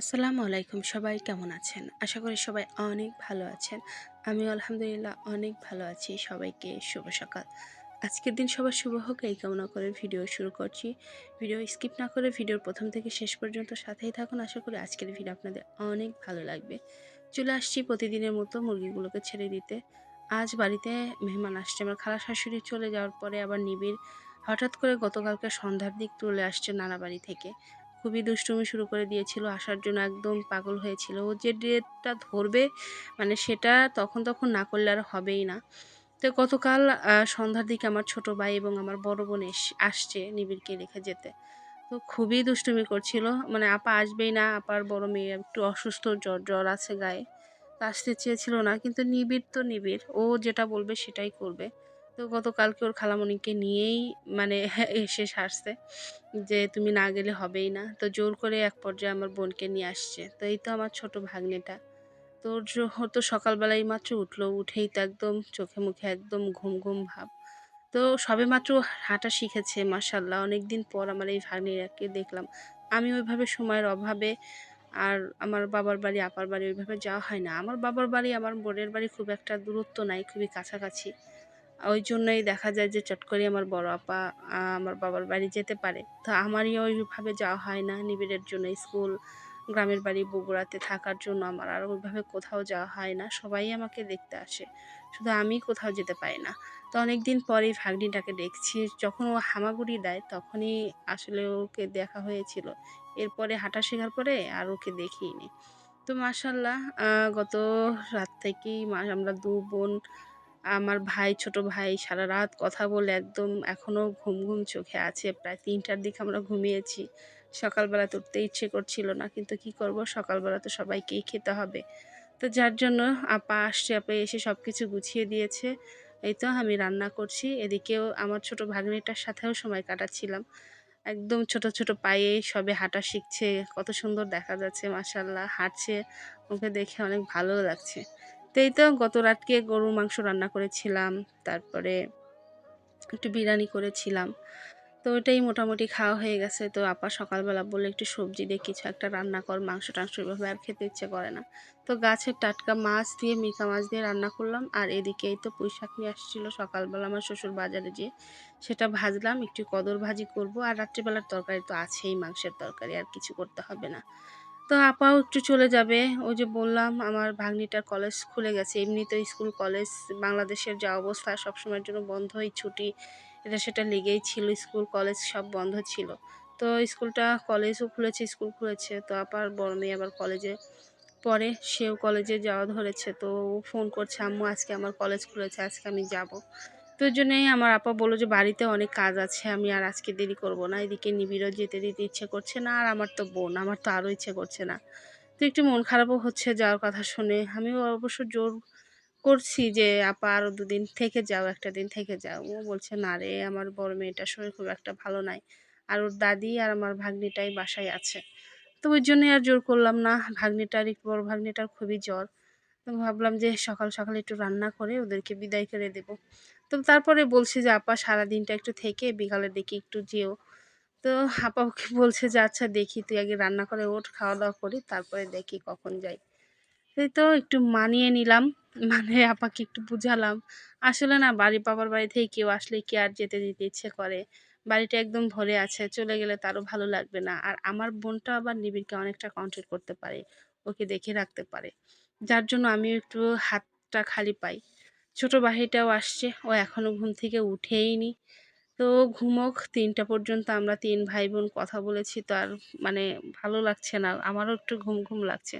আসসালামু আলাইকুম, সবাই কেমন আছেন? আশা করি সবাই অনেক ভালো আছেন। আমি আলহামদুলিল্লাহ অনেক ভালো আছি। সবাইকে শুভ সকাল। আজকের দিন সবার শুভ হোক, এই কামনা করে ভিডিও শুরু করছি। ভিডিও স্কিপ না করে ভিডিওর প্রথম থেকে শেষ পর্যন্ত সাথেই থাকুন। আশা করি আজকের ভিডিও আপনাদের অনেক ভালো লাগবে। চলে আসছি প্রতিদিনের মতো মুরগিগুলোকে ছেড়ে দিতে। আজ বাড়িতে মেহমান আসছে। আমার খালা শাশুড়ি চলে যাওয়ার পরে আবার নিবিড়। হঠাৎ করে গতকালকে সন্ধ্যার দিক চলে আসছে নানা বাড়ি থেকে। খুবই দুষ্টুমি শুরু করে দিয়েছিল, আসার জন্য একদম পাগল হয়েছিল। ও যে ডেটটা ধরবে মানে সেটা তখন তখন না করলে আর হবেই না। তো গতকাল সন্ধ্যার দিকে আমার ছোট ভাই এবং আমার বড় বোন আসছে নিবিড়কে রেখে যেতে। তো খুবই দুষ্টুমি করছিল। মানে আপা আসবেই না, আপার বড় মেয়ে একটু অসুস্থ, জ্বর জ্বর আছে গায়ে। তো আসতে চেয়েছিল না, কিন্তু নিবিড় তো নিবিড়। ও যেটা বলবে সেটাই করবে। তো গতকালকে ওর খালামণিকে নিয়েই মানে এসে সারছে যে তুমি না গেলে হবেই না। তো জোর করে এক পর্যায়ে আমার বোনকে নিয়ে আসছে। তো এই তো আমার ছোট ভাগ্নেটা। তোর তো সকালবেলাই মাত্র উঠল। উঠেই তো একদম চোখে মুখে একদম ঘুম ঘুম ভাব। তো সবে মাত্র হাঁটা শিখেছে মাসাল্লাহ অনেক দিন পর আমার এই ভাগ্নিরাকে দেখলাম। আমি ওইভাবে সময়ের অভাবে আর আমার বাবার বাড়ি, আপার বাড়ি ওইভাবে যাওয়া হয় না। আমার বাবার বাড়ি, আমার বোনের বাড়ি খুব একটা দূরত্ব নাই, খুবই কাছাকাছি। ওই জন্যই দেখা যায় যে চট করে আমার বড় আপা আমার বাবার বাড়ি যেতে পারে। তো আমারই ওইভাবে যাওয়া হয় না। নিবিড়ের জন্য স্কুল, গ্রামের বাড়ি বগুড়াতে থাকার জন্য আমার আর ওইভাবে কোথাও যাওয়া হয় না। সবাই আমাকে দেখতে আসে। শুধু আমি কোথাও যেতে পারি না। তো অনেক দিন পরেই ভাগ্নিটাকে দেখছি। যখন ও হামাগুড়ি দেয়, তখনই আসলে ওকে দেখা হয়েছিল। এরপরে হাঁটা শেখার পরে আর ওকে দেখিনি। তো মাসাল্লাহ গত রাত থেকেই আমরা দু বোন আমার ভাই, ছোট ভাই সারা রাত কথা বলে একদম এখনও ঘুম ঘুম চোখে আছে। প্রায় তিনটার দিকে আমরা ঘুমিয়েছি। সকালবেলা উঠতে ইচ্ছে করছিল না, কিন্তু কি করব? সকালবেলা তো সবাইকেই খেতে হবে। তো যার জন্য আপা আসছে, আপা এসে সব কিছু গুছিয়ে দিয়েছে। এই তো আমি রান্না করছি। এদিকেও আমার ছোট ভাগ্নিটার সাথেও সময় কাটাচ্ছিলাম। একদম ছোট ছোট পায়ে সবে হাঁটা শিখছে। কত সুন্দর দেখা যাচ্ছে মাসাল্লাহ হাঁটছে। ওকে দেখে অনেক ভালো লাগছে। তো এই তো গত রাতকে গরুর মাংস রান্না করেছিলাম, তারপরে একটু বিরিয়ানি করেছিলাম। তো ওইটাই মোটামুটি খাওয়া হয়ে গেছে। তো আপা সকালবেলা বলে একটু সবজি দিয়ে কিছু একটা রান্না কর, মাংস টাংস এভাবে আর খেতে ইচ্ছে করে না। তো গাছের টাটকা মাছ দিয়ে, মিকা মাছ দিয়ে রান্না করলাম। আর এদিকেই তো পুঁই শাক নিয়ে আসছিল সকালবেলা আমার শ্বশুর বাজারে যেয়ে। সেটা ভাজলাম, একটু কদর ভাজি করব। আর রাত্রিবেলার তরকারি তো আছেই, মাংসের তরকারি, আর কিছু করতে হবে না। তো আপাও একটু চলে যাবে। ওই যে বললাম, আমার ভাগ্নিটার কলেজ খুলে গেছে। এমনি তো স্কুল কলেজ বাংলাদেশের যা অবস্থা সবসময়ের জন্য বন্ধ বন্ধই, ছুটি, এটা সেটা লেগেই ছিল। স্কুল কলেজ সব বন্ধ ছিল। তো স্কুলটা কলেজও খুলেছে স্কুল খুলেছে। তো আপার বড় মেয়ে আবার কলেজে পরে সেও কলেজে যাওয়া ধরেছে। তো ও ফোন করছে, আম্মু, আজকে আমার কলেজ খুলেছে, আজকে আমি যাব। তো জন্যই আমার আপা বলল যে, বাড়িতে অনেক কাজ আছে, আমি আর আজকে দেরি করব না। এদিকে নিবিড়ও যেতে দিতে ইচ্ছে করছে না, আর আমার তো বোন, আমার তো আরও ইচ্ছে করছে না। তো একটু মন খারাপও হচ্ছে যাওয়ার কথা শুনে। আমিও অবশ্য জোর করছি যে, আপা, আরও দুদিন থেকে যাও, একটা দিন থেকে যাও। ও বলছে, না রে, আমার বড় মেয়েটার শরীর খুব একটা ভালো নাই, আর ওর দাদি আর আমার ভাগ্নিটাই বাসায় আছে। তো ওই জন্যই আর জোর করলাম না। ভাগ্নিটার বড় ভাগ্নিটার খুবই জ্বর। তো ভাবলাম যে সকাল সকাল একটু রান্না করে ওদেরকে বিদায় করে দেবো। তো তারপরে বলছি যে, আপা সারা দিনটা একটু থেকে, বিকালের দিকে একটু যেও। তো আপা ওকে বলছে যে আচ্ছা দেখি, তুই আগে রান্না করে ওঠ খাওয়া দাওয়া করি, তারপরে দেখি কখন যাই। এই তো একটু মানিয়ে নিলাম মানে আপাকে একটু বুঝালাম। আসলে না বাড়ি বাবার বাড়ি থেকে কেউ আসলে কি আর যেতে দিতে ইচ্ছে করে? বাড়িটা একদম ভরে আছে, চলে গেলে তারও ভালো লাগবে না। আর আমার বোনটা আবার নিবিড়কে অনেকটা কন্ট্রোল করতে পারে, ওকে দেখে রাখতে পারে। যার জন্য আমি একটু হাতটা খালি পাই। ছোট বাহিটাও আসছে, ও এখনও ঘুম থেকে উঠেইনি। তো ঘুমোক, তিনটা পর্যন্ত আমরা তিন ভাই বোন কথা বলেছি, তো আর মানে ভালো লাগছে না, আমারও একটু ঘুম ঘুম লাগছে।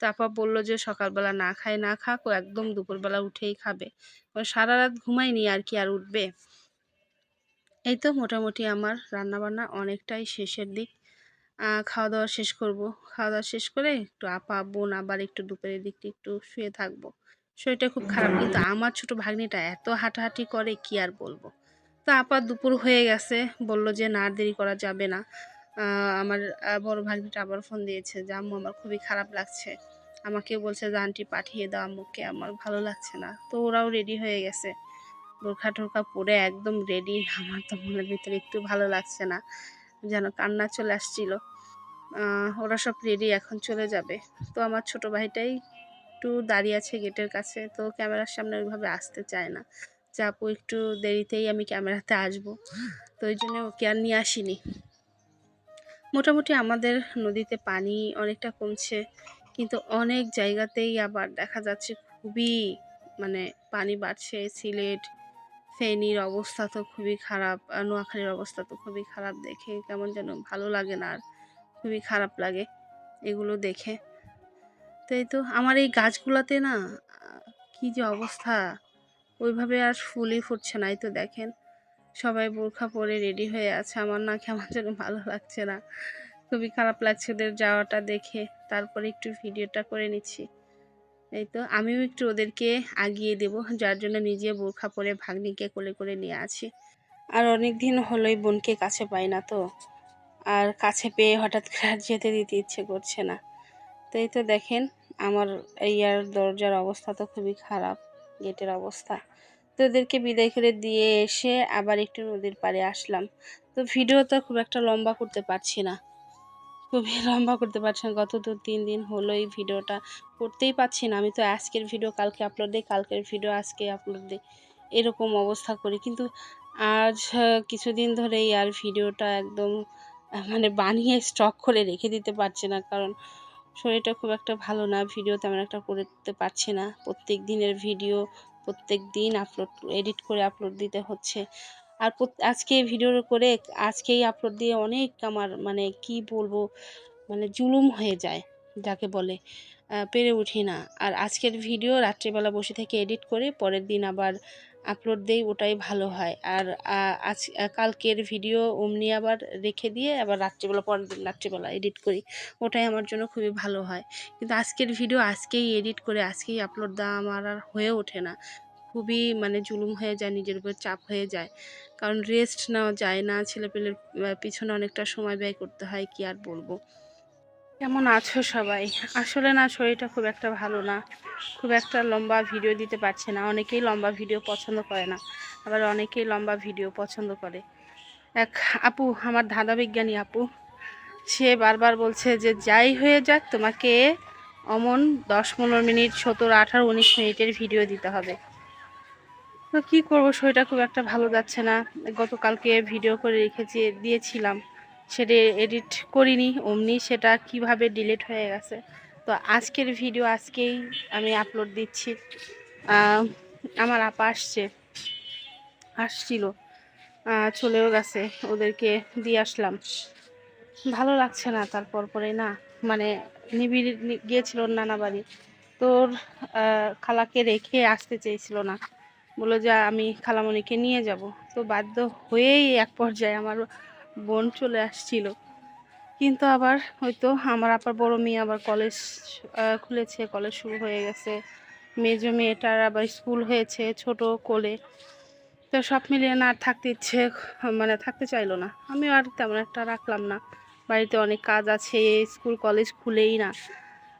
তো আপা বলল যে সকালবেলা না খায়, না খাক, ও একদম দুপুরবেলা উঠেই খাবে। ও সারা রাত ঘুমায়নি আর কি, আর উঠবে। এই তো মোটামুটি আমার রান্নাবান্না অনেকটাই শেষের দিক। খাওয়া দাওয়া শেষ করব। খাওয়া দাওয়া শেষ করে একটু আপা, বোন আবার একটু দুপুরের দিকটা একটু শুয়ে থাকব। শরীরটা খুব খারাপ। কিন্তু আমার ছোট ভাগ্নিটা এত হাঁটাহাঁটি করে কি আর বলব? তো আপা দুপুর হয়ে গেছে। বলল যে, না দেরি করা যাবে না। আমার বড় ভাগ্নিটা আবার ফোন দিয়েছে যে, আম্মু, আমার খুবই খারাপ লাগছে। আমাকে বলছে যে, আন্টি পাঠিয়ে দাও আম্মুকে। আমার ভালো লাগছে না। তো ওরাও রেডি হয়ে গেছে। বোরখা টোরখা পরে একদম রেডি আমার তো মনের ভিতরে একটু ভালো লাগছে না। যেন কান্না চলে আসছিল। ওরা সব রেডি এখন চলে যাবে। তো আমার ছোট ভাইটাই একটু দাঁড়িয়ে আছে গেটের কাছে, তো ক্যামেরার সামনে ওইভাবে আসতে চায় না। যে আপু, একটু দেরিতেই আমি ক্যামেরাতে আসব। তো ওই জন্য ওকে আর নিয়ে আসিনি। মোটামুটি আমাদের নদীতে পানি অনেকটা কমছে, কিন্তু অনেক জায়গাতেই আবার দেখা যাচ্ছে খুবই মানে পানি বাড়ছে, সিলেট ফেনীর অবস্থা তো খুবই খারাপ আর নোয়াখালীর অবস্থা তো খুবই খারাপ দেখে কেমন যেন ভালো লাগে না আর, খুবই খারাপ লাগে এগুলো দেখে। তো এই তো আমার এই গাছগুলাতে না কি যে অবস্থা, ওইভাবে আর ফুলই ফুটছে না, এই তো দেখেন। সবাই বোরখা পরে রেডি হয়ে আছে, আমার না কেমন যেন ভালো লাগছে না। খুবই খারাপ লাগছে ওদের যাওয়াটা দেখে, তারপরে একটু ভিডিওটা করে নিচ্ছি। এই তো আমিও একটু ওদেরকে আগিয়ে দেব, যার জন্য নিজে বোরখা পরে ভাগ্নিকে কোলে করে নিয়ে আছি। আর অনেক দিন হলোই বোনকে কাছে পাই না তো, আর কাছে পেয়ে হঠাৎ করে আর যেতে দিতে ইচ্ছে করছে না। তো এই তো দেখেন, আমার এই আর দরজার অবস্থা তো খুবই খারাপ, গেটের অবস্থা। তো ওদেরকে বিদায় করে দিয়ে এসে আবার একটু নদীর পাড়ে আসলাম। তো ভিডিও তো খুব একটা লম্বা করতে পারছি না। খুবই লম্বা করতে পারছি না গত দু, তিন দিন হলো এই ভিডিওটা করতেই পারছি না। আমি তো আজকের ভিডিও, কালকে আপলোড দিই, কালকের ভিডিও আজকে আপলোড দিই। এরকম অবস্থা করি। কিন্তু আজ কিছুদিন ধরেই আর ভিডিওটা একদম মানে বানিয়ে স্টক করে রেখে দিতে পারছি না। কারণ শরীরটা খুব একটা ভালো না। ভিডিও তেমন একটা করতে পারছি না। প্রত্যেক দিনের ভিডিও, প্রত্যেক দিন আপলোড এডিট করে আপলোড দিতে হচ্ছে। আর আজকে ভিডিও করে আজকেই আপলোড দিয়ে অনেক আমার মানে কি বলব মানে জুলুম হয়ে যায়, যাকে বলে পেরে উঠি না। আর আজকের ভিডিও রাত্রিবেলা বসে থেকে এডিট করে পরের দিন আবার আপলোড দেই, ওটাই ভালো হয়। আর আজ কালকের ভিডিও অমনি আবার রেখে দিয়ে আবার রাত্রিবেলা, পরের দিন রাত্রিবেলা এডিট করি, ওটাই আমার জন্য খুবই ভালো হয়। কিন্তু আজকের ভিডিও আজকেই এডিট করে, আজকেই আপলোড দেওয়া আমার আর হয়ে ওঠে না। খুবই মানে জুলুম হয়ে যায়, নিজের উপর চাপ হয়ে যায়। কারণ রেস্ট নেওয়া যায় না, ছেলেপেলের পিছনে অনেকটা সময় ব্যয় করতে হয়, কি আর বলব? কেমন আছো সবাই? আসলে না, শরীরটা খুব একটা ভালো না। খুব একটা লম্বা ভিডিও দিতে পারছে না। অনেকেই লম্বা ভিডিও পছন্দ করে না, আবার অনেকেই লম্বা ভিডিও পছন্দ করে। এক, আপু, আমার ধাঁধা বিজ্ঞানী আপু, সে বারবার বলছে যে, যাই হয়ে যাক, তোমাকে অমন দশ পনেরো মিনিট, সতেরো, আঠারো, উনিশ মিনিটের ভিডিও দিতে হবে। তো কী করব, শরীরটা খুব একটা ভালো যাচ্ছে না। গতকালকে ভিডিও করে রেখেছি, দিয়েছিলাম। সেটা এডিট করিনি, অমনি সেটা কীভাবে ডিলিট হয়ে গেছে। তো আজকের ভিডিও আজকেই আমি আপলোড দিচ্ছি। আমার আপা আসছে। আসছিল। চলেও গেছে। ওদেরকে দিয়ে আসলাম। ভালো লাগছে না তারপর পরে না। মানে নিবিড় গিয়েছিল নানা বাড়ি। তোর খালাকে রেখে আসতে চেয়েছিল না। বলল যে, আমি খালামণিকে নিয়ে যাব। তো বাধ্য হয়েই এক পর্যায়ে আমার বোন চলে আসছিল। কিন্তু আবার হয়তো আমার আবার বড় মেয়ে আবার কলেজ খুলেছে, কলেজ শুরু হয়ে গেছে। মেজো মেয়েটার আবার স্কুল হয়েছে ছোট কোলে। তো সব মিলিয়ে না থাকতে ইচ্ছে মানে থাকতে চাইলো না। আমিও আর তেমন একটা রাখলাম না। বাড়িতে অনেক কাজ আছে, স্কুল, কলেজ খুলেই না।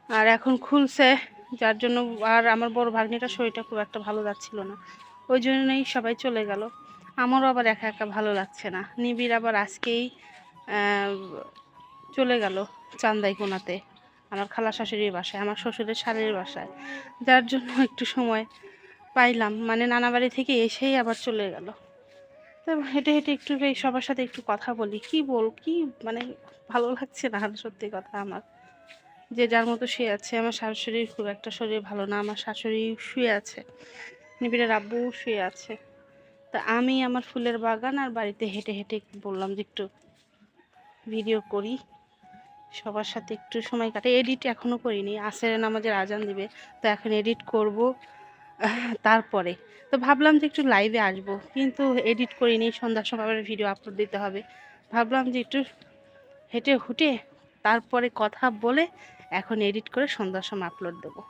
আর এখন খুলছে, যার জন্য আর আমার বড় ভাগ্নিটার শরীরটা খুব একটা ভালো যাচ্ছিল না। ওই জন্যই সবাই চলে গেল। আমারও আবার একা একা ভালো লাগছে না। নিবিড় আবার আজকেই চলে গেল চান্দাইকোনাতে আমার খালা শাশুড়ির বাসায়, আমার শ্বশুরের শাড়ির বাসায়। যার জন্য একটু সময় পাইলাম। মানে নানা বাড়ি থেকে এসেই আবার চলে গেল। তো হেঁটে হেঁটে একটু সবার সাথে একটু কথা বলি। কি বল, কি মানে ভালো লাগছে না? সত্যি কথা আমার। যে যার মতো শুয়ে আছে। আমার শাশুড়ির খুব একটা শরীর ভালো না। আমার শাশুড়ি শুয়ে আছে। নিবিড়ের আব্বু শুয়ে আছে। তা আমি আমার ফুলের বাগান আর বাড়িতে হেঁটে হেঁটে বললাম যে একটু ভিডিও করি। সবার সাথে একটু সময় কাটে এডিট এখনও করিনি। আসের নামাজের আজান দিবে। তো এখন এডিট করব তারপরে। তো ভাবলাম যে একটু লাইভে আসব। কিন্তু এডিট করিনি। সন্ধ্যার সময় আবার ভিডিও আপলোড দিতে হবে। ভাবলাম যে একটু হেঁটে হুটে তারপরে কথা বলে এখন এডিট করে সন্ধ্যার সময় আপলোড দেবো।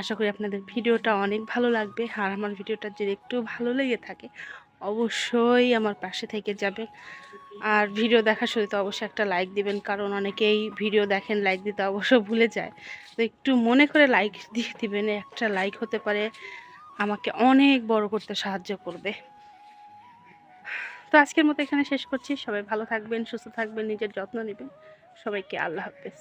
আশা করি আপনাদের ভিডিওটা অনেক ভালো লাগবে। আর আমার ভিডিওটা যদি একটু ভালো লেগে থাকে, অবশ্যই আমার পাশে থেকে যাবেন। আর ভিডিও দেখার শুরু তো অবশ্যই একটা লাইক দিবেন, কারণ অনেকেই ভিডিও দেখেন লাইক দিতে অবশ্য ভুলে যায়। তো একটু মনে করে লাইক দিয়ে দিবেন, একটা লাইক হতে পারে, আমাকে অনেক বড় করতে সাহায্য করবে। তো আজকের মতো এখানে শেষ করছি। সবাই ভালো থাকবেন, সুস্থ থাকবেন, নিজের যত্ন নেবেন। সবাইকে আল্লাহ হাফেজ।